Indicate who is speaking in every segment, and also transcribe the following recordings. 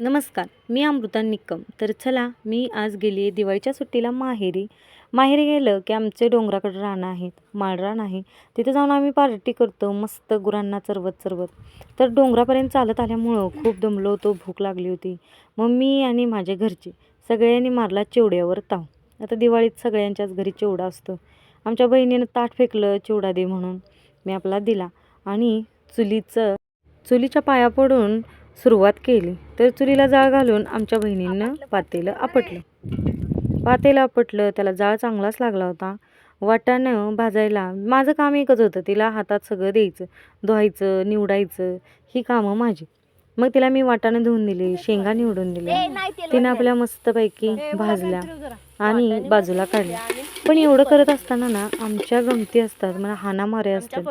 Speaker 1: नमस्कार मी अमृता निक्कम तर चला मी आज गेली आहे दिवाळीच्या सुट्टीला माहेरी. माहेरी गेलं की आमचे डोंगराकडे रानं आहेत माळरान आहे. तिथे जाऊन आम्ही पार्टी करतो मस्त गुरांना चरवत चरवत. तर डोंगरापर्यंत चालत आल्यामुळं खूप दमलो होतो भूक लागली होती. मग मी आणि माझे घरचे सगळ्यांनी मारला चिवड्यावर ताव. आता दिवाळीत सगळ्यांच्याच घरी चिवडा असतो. आमच्या बहिणीनं ताट फेकलं चिवडा दे म्हणून. मी आपला दिला. आणि चुलीचं चुलीच्या पाया पडून सुरुवात केली. तर चुलीला जाळ घालून आमच्या बहिणीनं पातेलं आपटलं. पातेलं आपटलं त्याला जाळ चांगलाच लागला होता. वाटाणं भाजायला माझं काम एकच होतं तिला हातात सगळं द्यायचं धुवायचं निवडायचं ही कामं माझी. मग तिला मी वाटाणं धुवून दिले शेंगा निवडून दिल्या. तिनं आपल्या मस्तपैकी भाजल्या आणि बाजूला काढल्या. पण एवढं करत असताना ना आमच्या गमती असतात. मला हाणामारे असतात.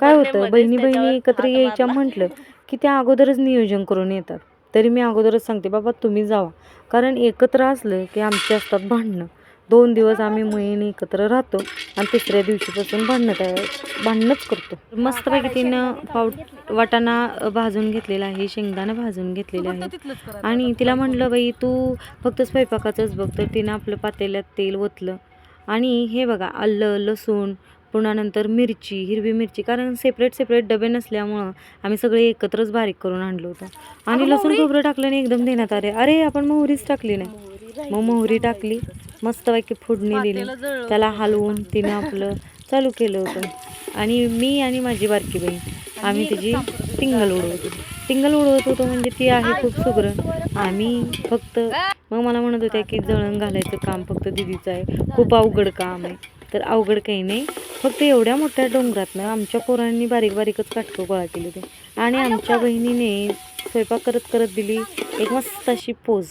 Speaker 1: काय होतं? बहिणी बहिणी एकत्र यायच्या म्हटलं की त्या अगोदरच नियोजन करून येतात. तरी मी अगोदरच सांगते बाबा तुम्ही जावा. कारण एकत्र असलं की आमची असतात भांडणं. दोन दिवस आम्ही महिने एकत्र राहतो आणि तिसऱ्या दिवशीपासून भांडणं तयार भांडणंच करतो. मस्तपैकी तिनं पाव वाटाणा भाजून घेतलेला आहे शेंगदाणा भाजून घेतलेले आहे. आणि तिला म्हटलं बाई तू फक्त स्वयंपाकाचंच बघ. तर तिनं आपलं पातेल्यात तेल ओतलं. आणि हे बघा आलं लसूण पुन्हा नंतर मिरची हिरवी मिरची कारण सेपरेट सेपरेट डबे नसल्यामुळं आम्ही सगळे एकत्रच बारीक करून आणलं होतं. आणि लसूण खोबरं टाकलं आणि एकदम देण्यात आले. अरे आपण मोहरीच टाकली नाही. मग मोहरी टाकली मस्तपैकी फोडणी दिली. त्याला हलवून तिनं आपलं चालू केलं होतं. आणि मी आणि माझी बारकी बहीण आम्ही तिची टिंगल उडवत होतो टिंगल उडवत होतो म्हणजे ती आहे खूप सुग्र. आम्ही फक्त मग मला म्हणत होत्या की जळण घालायचं काम फक्त दिदीचं आहे. खूप अवघड काम आहे. तर अवघड काही नाही. फक्त एवढ्या मोठ्या डोंगरातनं आमच्या पोरांनी बारीक बारीकच काटकं गोळा केले होते. आणि आमच्या बहिणीने स्वयंपाक करत करत दिली एक मस्त अशी पोज.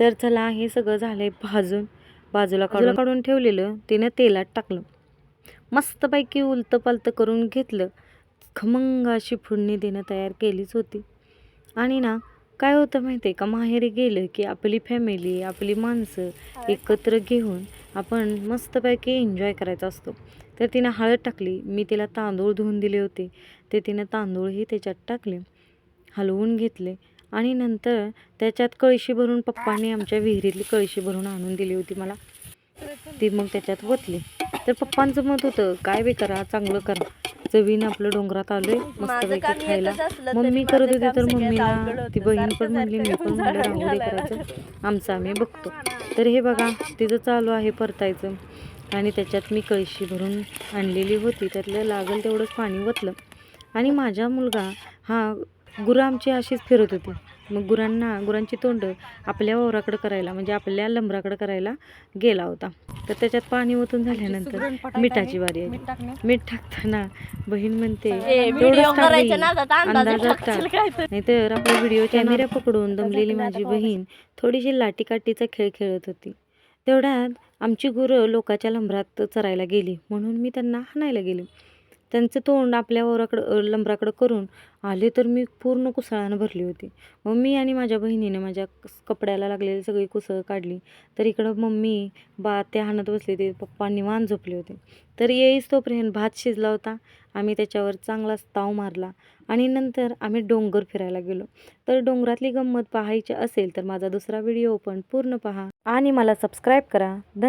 Speaker 1: तर चला हे सगळं झालं आहे भाजून. बाजूला काढून काढून ठेवलेलं. तिनं तेलात टाकलं. मस्तपैकी उलतं पालतं करून घेतलं. खमंग अशी फुडणी देणं तयार केलीच होती. आणि ना काय होतं माहिती आहे का? माहेरी गेलं की आपली फॅमिली आपली माणसं एकत्र घेऊन आपण मस्तपैकी एन्जॉय करायचा असतो. तर तिनं हळद टाकली मी तिला तांदूळ धुवून दिले होते. ते तिनं तांदूळही त्याच्यात टाकले हलवून घेतले आणि नंतर त्याच्यात कळशी भरून पप्पांनी आमच्या विहिरीतली कळशी भरून आणून दिली होती मला. ती मग त्याच्यात ओतली. तर पप्पांचं मत होतं काय बे करा चांगलं करा. चवीनं आपलं डोंगरात आलोय मस्तपैकी खायला. मम्मी करत होती तर मम्मीला ती बहीण पण म्हणली मी पण म्हणलं राहू दे करायचं. आमचं आम्ही बघतो. तर हे बघा तिचं चालू आहे परतायचं. आणि त्याच्यात मी कळशी भरून आणलेली होती. त्यातलं लागल तेवढंच पाणी ओतलं. आणि माझा मुलगा हा गुरं आमची अशीच फिरत होती. मग गुरांना गुरांची तोंड आपल्या वावराकडं करायला म्हणजे आपल्या लंबराकडं करायला गेला होता. तर त्याच्यात पाणी ओतून झाल्यानंतर मिठाची बारी आहे मीठ टाकताना बहीण म्हणते टाक नाहीतर आपला व्हिडिओ कॅमेरा पकडून दमलेली माझी बहीण थोडीशी लाटी काटीचा खेळ खेळत होती. तेवढ्यात आमची गुरं लोकाच्या लंबरात चरायला गेली. म्हणून मी त्यांना हाणायला गेले. त्यांचं तोंड आपल्या वराकडं लंबराकडं करून आले तर मी पूर्ण कुसळानं भरली होती. मग मी आणि माझ्या बहिणीने माझ्या कपड्याला लागलेली सगळी कुसळ काढली. तर इकडं मम्मी बा त्या हाणत बसले ते पप्पा निवांत झोपले होते. तर येईस तोपर्यंत भात शिजला होता. आम्ही त्याच्यावर चांगलाच ताव मारला आणि नंतर आम्ही डोंगर फिरायला गेलो. तर डोंगरातली गंमत पाहायची असेल तर माझा दुसरा व्हिडिओ पण पूर्ण पहा आणि मला सबस्क्राईब करा. धन्यवाद